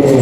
que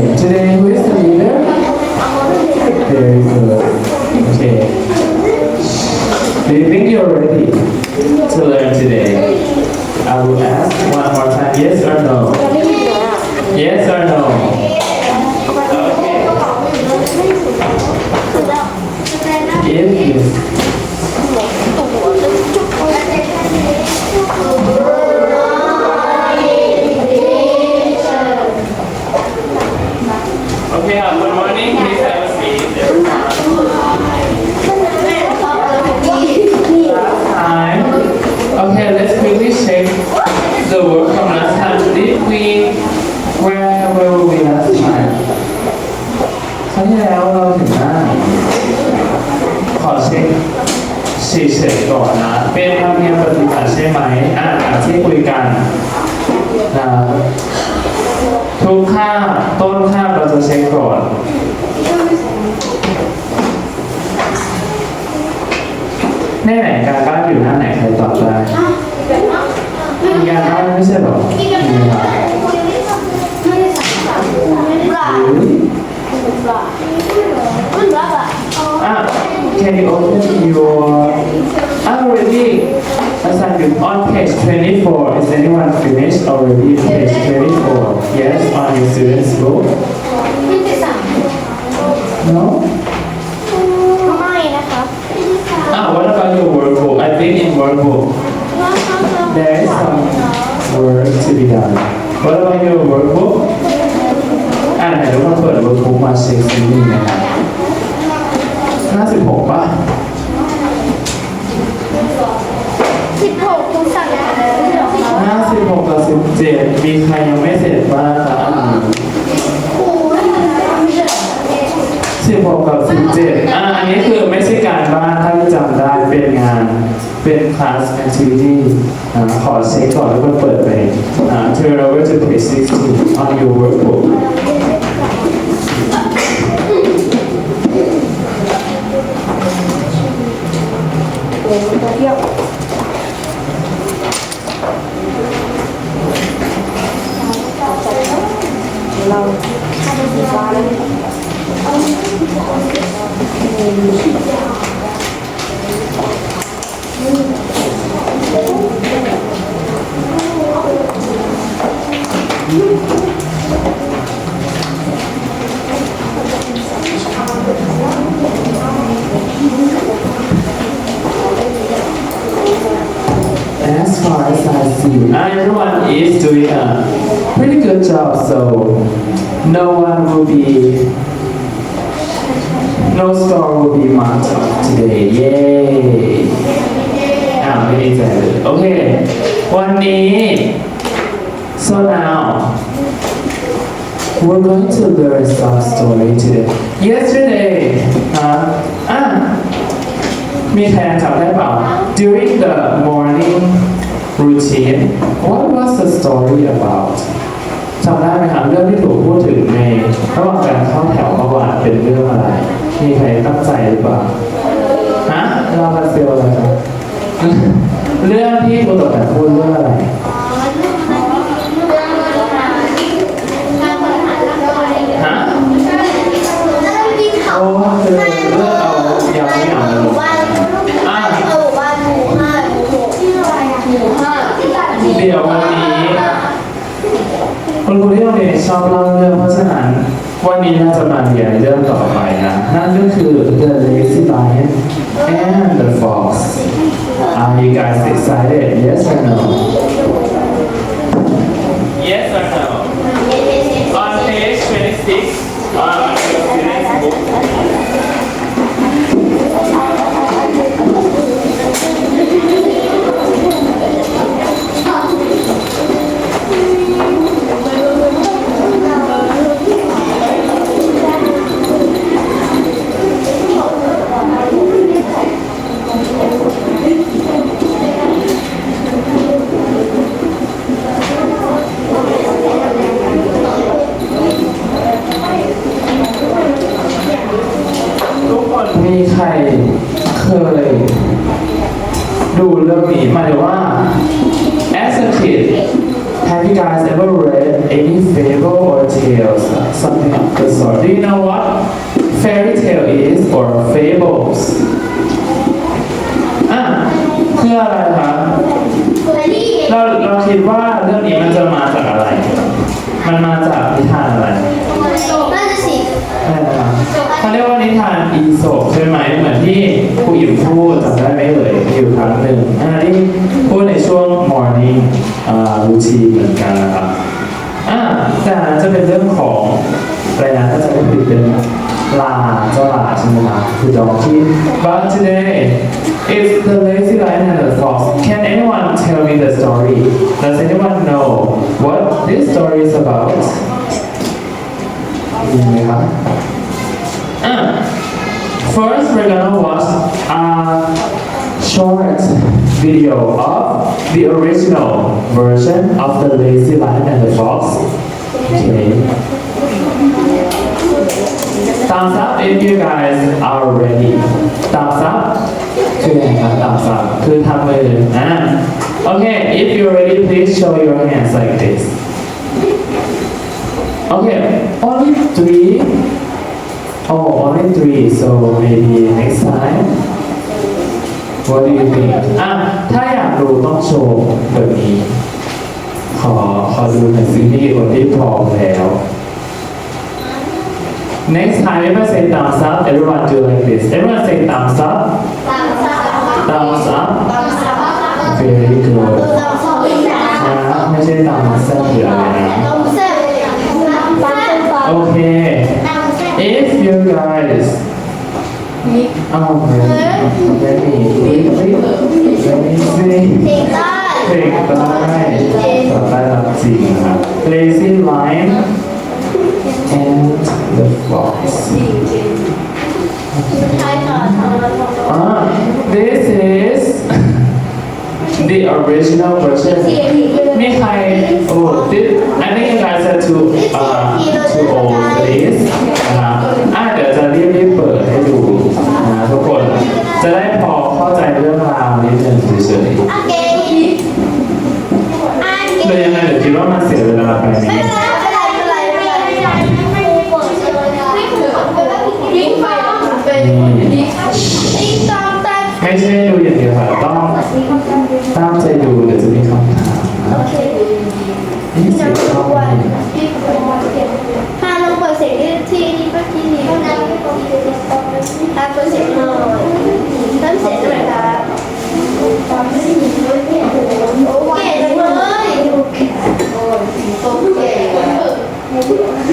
can you open your already assignment on page 24 is anyone finished already page 24 yes on your student's book no ไม่นะคะ ah what about your workbook I think in workbook there is some work to be done what about your workbook อ่าไหนทุกคนเปิด workbook มาเช็คซินี่นะครับ สิบหกป่ะสิบหกคุณสัปดาห์หน้าสิบหกกับสิบเจ็ดมีใครยังไม่เสร็จบ้างครับสิบหกกับสิบเจ็ดอ่าอันนี้คือไม่ใช่การบ้านถ้าที่จำได้เป็นงานเป็นคลาสแอคทิวิตี้ขอเช็คก่อนแล้วก็เปิดไปเธอ uh, Terra Vertex 16 on your workbook เลยตัวเที่ยวเราข้าวเป็นสีฟ้าเลย as I see, everyone is doing a pretty good job, so no one will be, no score will be marked off today. Yay! อ่าไม่ดีใจเลยโอเค วันนี้ so now we're going to learn some story today. Yesterday, อ่าอ่า มีใครจำได้เปล่า During the morning routine what was the story about จำได้ไหมครับเรื่องที่ถูกพูดถึงในระหว่างการเข้าแถวเมื่อวานเป็นเรื่องอะไร มีใครตั้งใจหรือเปล่าฮะเรามาเซลอะไรครับเรื่องที่ครูตกแต่พูดเรื่องอะไร any fable or tales something of the sort do you know what fairy tale is or fables อะคืออะไรคะเคยได้ยินเราเราคิดว่าเรื่องนี้มันจะมาจากอะไร มันมาจากนิทานอะไรน่าจะสิใช่ไหมครับเขาเรียกว่านิทานอีโศกใช่ไหมเหมือนที่ครูอิ๋มพูดจำได้ไหมเอ่ยอยู่ครั้งหนึ่งอันนี้พูดในช่วง morning อ่า routine เหมือนกันนะครับอ่ าแต่อันนั้นจะเป็นเรื่องของอะไรนะถ้าจะไม่ผิดเป็นลาเจ้าลาใช่ไหมครับคือ donkey but today is the lazy lion and the fox can anyone tell me the story does anyone know what this story is about มีไหมครับ Ah, First, we're gonna watch a short video of the original version of the Lazy Lion and the Fox. Thumbs up if you guys are ready. Thumbs up คืออะไรครับ Thumbs up คือทำมืออ่า Okay, if you're ready, please show your hands like this. Okay, only three Oh, only three, so maybe next time. What do you think? อะถ้าอยากดูต้องโชว์แบบนี้ ขอ ขอดูหน่อยสิมีคนที่พร้อมแล้ว Next time, if I say thumbs up, everyone do like this. Everyone say thumbs up, ตามสาว thumbs up. ตามสาว Very good. ตามสาวอีกนะ นะไม่ใช่thumbs up หรืออะไรนะ ต้องแซ่บตามแซ่บ โอเค ตามแซ่บ If you guys Oh, let me, let me, let me see. เด็กได้ เพลงได้ต่อไปรับจริงนะครับ Lazy Lion and the Fox ใช่ค่ะทำแล้วทำแล้ว Ah, this is the original version มีใครโอ้ this I think you guys are too uh too old for this นะครับอ่ะเดี๋ยวจะรีบรีบเปิดให้ดูนะทุกคน จะได้พอเข้าใจเรื่องราวนิดนึงเฉย อาเกนอาเก ๆเล ยังไงหรือคิดว่ามันเสียเวลาไปไหมไม่ใช่ดูอย่างเดียวค่ะต้องตั้งใจดูเดี๋ยวจะมีคำถามนะนี่เสียงเข้าไปาลงเปิดเสียงที่ที่เมื่อกี้นี้นะอ่าเปิดเสียงหน่อยตั้งเสียงหน่อยค่ะ what I'm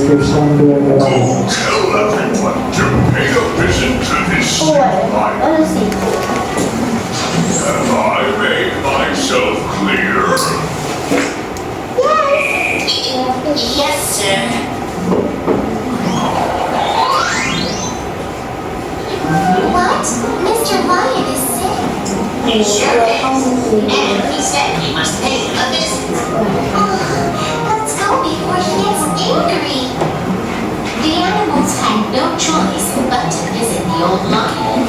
description. Tell everyone to pay a visit to this oh, light. What is it? Have I made myself clear? Yes. Yes, sir. What? Mr. Wyatt is Sure and he said he must pay a visit. Oh, let's go before he gets angry. The animals had no choice but to visit the old lion.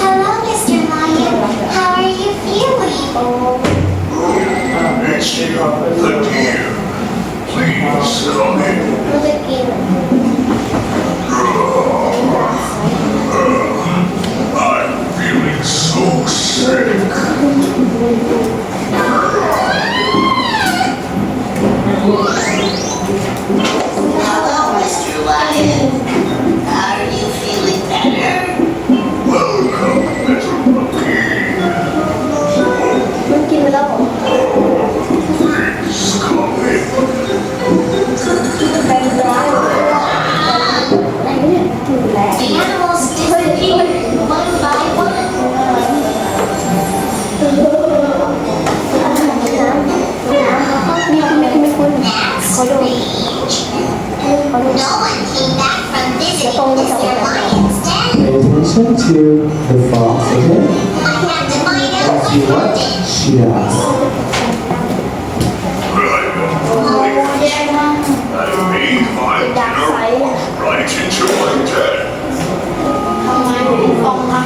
Hello, Mr. Lion. How are you feeling? Oh, Mr. Lion, please sit on me. Uh, uh, I'm feeling so sick.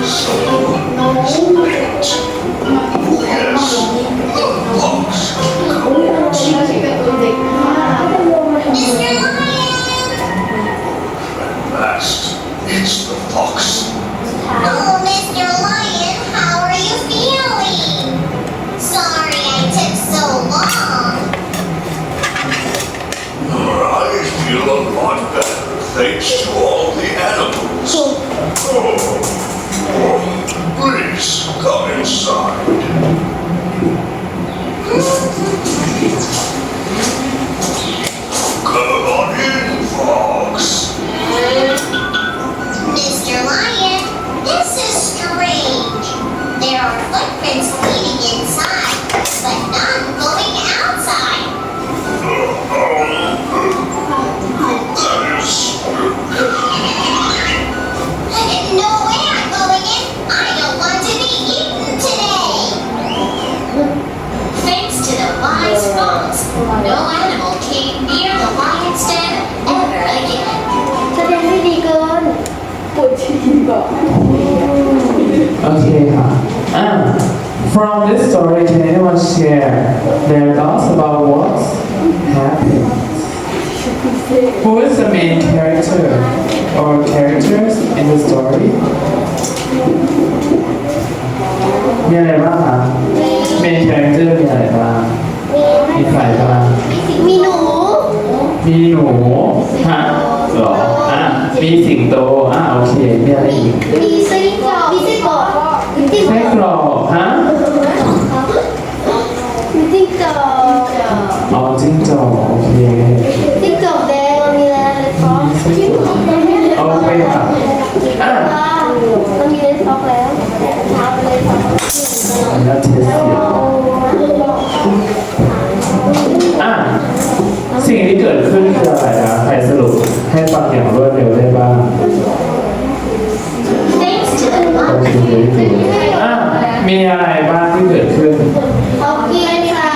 So from this story, can anyone share their thoughts about what happened? Who is the main character or characters in the story? มีอะไรบ้างคะ main character มีอะไรบ้าง มีใครบ้าง มีหนู มีหนูฮะเหรออะมีสิงโต อะโอเค มีอะไรอีก มีไส้กรอกมีไส้กรอกมีจิ้ง ไส้กรอกฮะจิ้งจอกอ๋อจิ้งจอกโอเคจิ้งจอกแดงมีอะไรฟ็อกจิ้งจอกแดงโอเคค่ะอะเรามีเลดฟ็อกแล้วท้าเลดฟ็อกแล้วเทสเสียงอะสิ่งที่เกิดขึ้นคืออะไรนะใครสรุปให้ฟังอย่างรวดเร็วได้บ้าง โอเค wise อ่ะมีอะไรบ้างที่เกิดขึ้น เอาเกียร์ค่ะ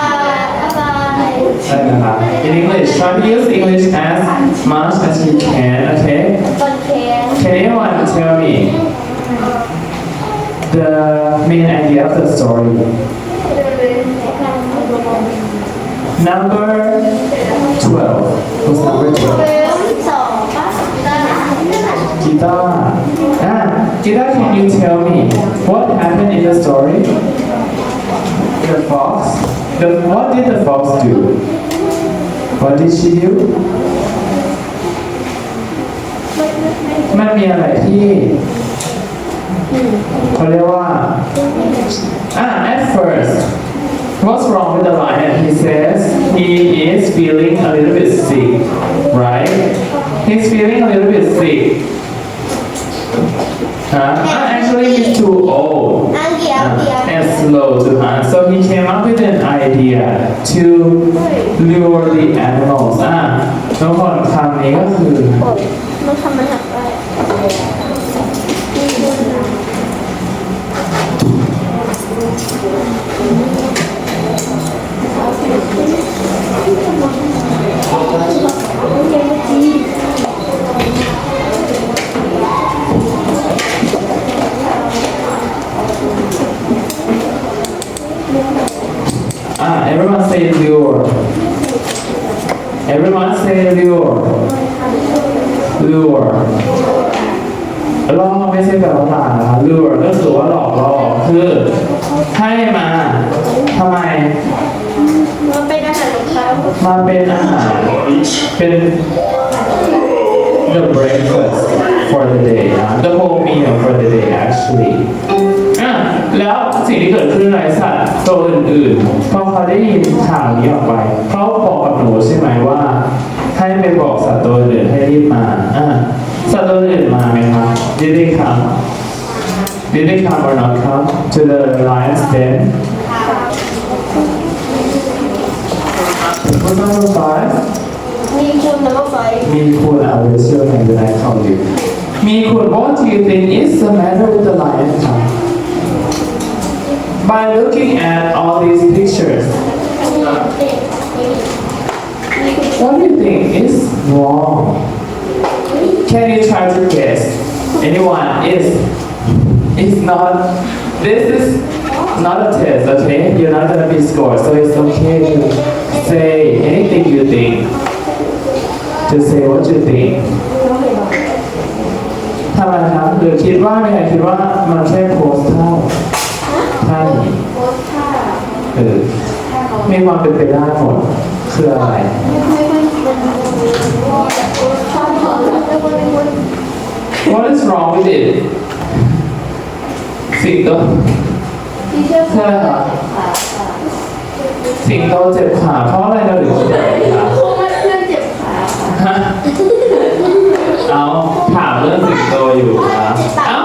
อะไร ใช่นะครับ In English try to use English as much as you can okay บอลแคน Can anyone tell me the main idea of the story? Number 12. Who's number 12? สองป่ะ Gita. Ah, Gita, can you tell me what happened in the story? The fox? The, what did the fox do? What did she do? มันมีอะไรที่เขาเรียกว่า อ่า at first what's wrong with the lion he says he everyone say lure everyone say lure lure ล่อไม่ใช่แบบว่าหลานะครับ lure ก็คือว่าหลอกล่อคือให้มาทำไมมันเป็นอาหารของเขามาเป็นอาหารเป็น the breakfast for the day นะ the whole meal for the day actually อะแล้วสิ่งที่เกิดขึ้นในสัตว์ตัวอื่นๆพอเขาได้ยิน ข่าวนี้ออกไป เขาบอกกับหนูใช่ไหมว่า ให้ไปบอกสัตว์ตัวอื่นให้รีบมาอะสัตว์ตัวอื่นมาไหมครับ did they come did they come or not come to the lion's den Who's number five มีคุณแล้วก็ไฟมีคุณเอาไว้เชื่อไหนจะได้เข้าอยู่มีคุณ what do you think is the matter with the lion ครับ by looking at all these pictures what do you think is wrong can you try to guess anyone is it's not this is not a test okay you're not gonna be scored so it's okay to say anything you think to say what you think ทำไมครับหรือคิดว่าไม่ใครคิดว่ามันแค่โพสท่าท่านี้ โพสท่า เออมีความเป็นไปได้หมดคืออะไร What is wrong with it สิงโตใช่ค่ะสิงโตเจ็บขาเพราะอะไรเราถึงเจ็บขาฮะเอาถามเรื่องสิงโตอยู่นะเอ้า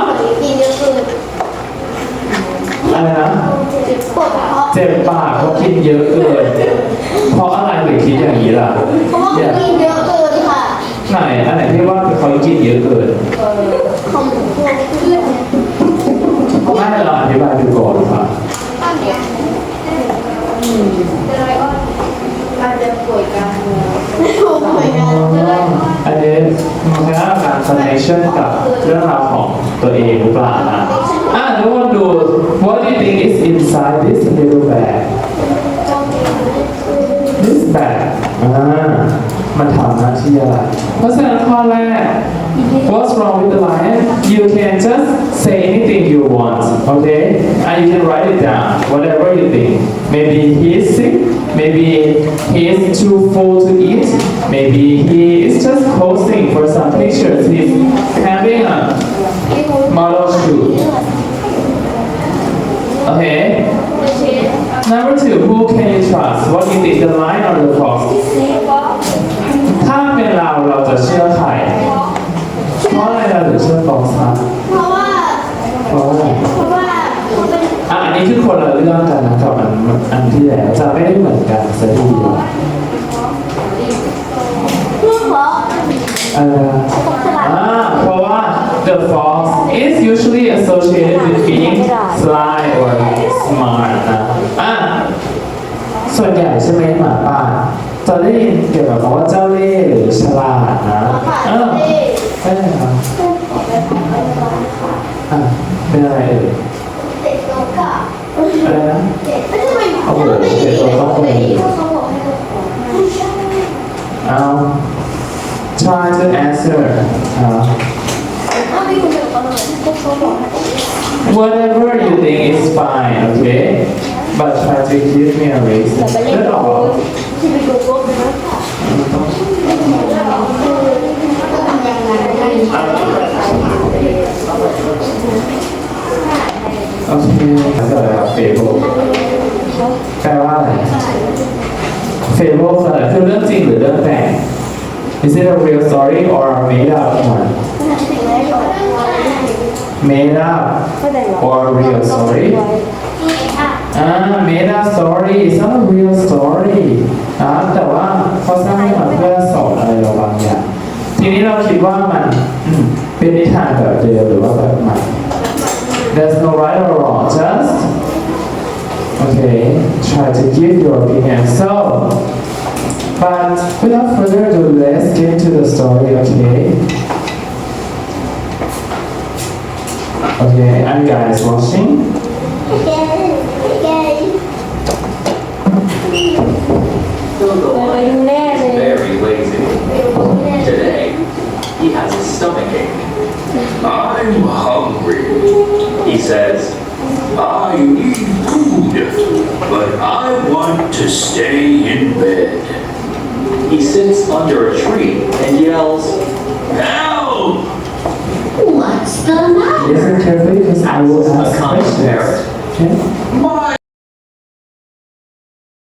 อะไรนะ เจ็บปากเพราะกินเยอะเกิน เพราะว่าเนี่ยกินเยอะเกินค่ะไหนอันไหนที่ว่าเขากินเยอะเกินของพวกเพื่อนไม่เราอธิบายดูก่อนครับตอนเนี้ยจะไรก็อาจจะป่วยกันป่วยกันจะไรก็อันนี้มันคือการ connection กับเรื่องราวของตัวเองหรือเปล่านะอะทุกคนดู what do you think is inside this little bag this bag อ่ามันทำหน้าที่อะไร เพราะฉะนั้นข้อแรก What's wrong with the lion? You can just say anything you want, okay? And you can write it down, whatever you think. Maybe he is sick, maybe he is too full to eat, maybe he is just posing for some pictures. He's having a model shoot. Okay? Number two, who can you trust? What do you think, the lion or the fox? จะเชื่อใครเพราะอะไรเราถึงเชื่อฟองซับเพราะว่า เพราะอะไรเพราะว่าเขาเป็นอะอันนี้คือคนละเรื่องกันนะกับอันอันที่แล้วจะไม่ได้เหมือนกันซะทีเดียวเพื่อเพราะเอ่อผมฉลาดอ่าเพราะว่า the fox is usually associated with being sly or smart นะอะส่วนใหญ่ใช่ไหมหมาป่า จะได้ยินเกี่ยวกับคำว่าเจ้าเล่ห์หรือฉลาดนะ ค่ะ เออ ที่ ใช่ครับอ่ะเป็นอะไรเอ่ย เด็กโตกะ อะไรนะ เด็กไม่ทำไมทำไมไม่ดีเลยเขาบอกให้เขาบอกไม่ใช่ เอา try to answer อ่า ถ้าไม่คุณจะเอาเลยพวกเขาบอกให้ whatever you think is fine okay but try to give me a reason ไป โอเคแล้วก็อะไรครับ fable แปลว่าอะไร fable คืออะไรคือเรื่องจริงหรือเรื่องแต่ง is it a real story or a made up one made up or real story อ่า made up story is not a real story นะแต่ว่าเขาสร้างขึ้นมาเพื่อสอนอะไรเราบางอย่างทีนี้เราคิดว่ามันเป็นนิทานแบบเดิมหรือว่าแบบใหม่ There's no right or wrong just okay try to give your opinion. So but without further ado let's get to the story okay? Okay are you guys watching? ไป He says, I need food, but I want to stay in bed. he sits under a tree and yells, Help! What's the matter? listen carefully because I will A ask common questions parrot. okay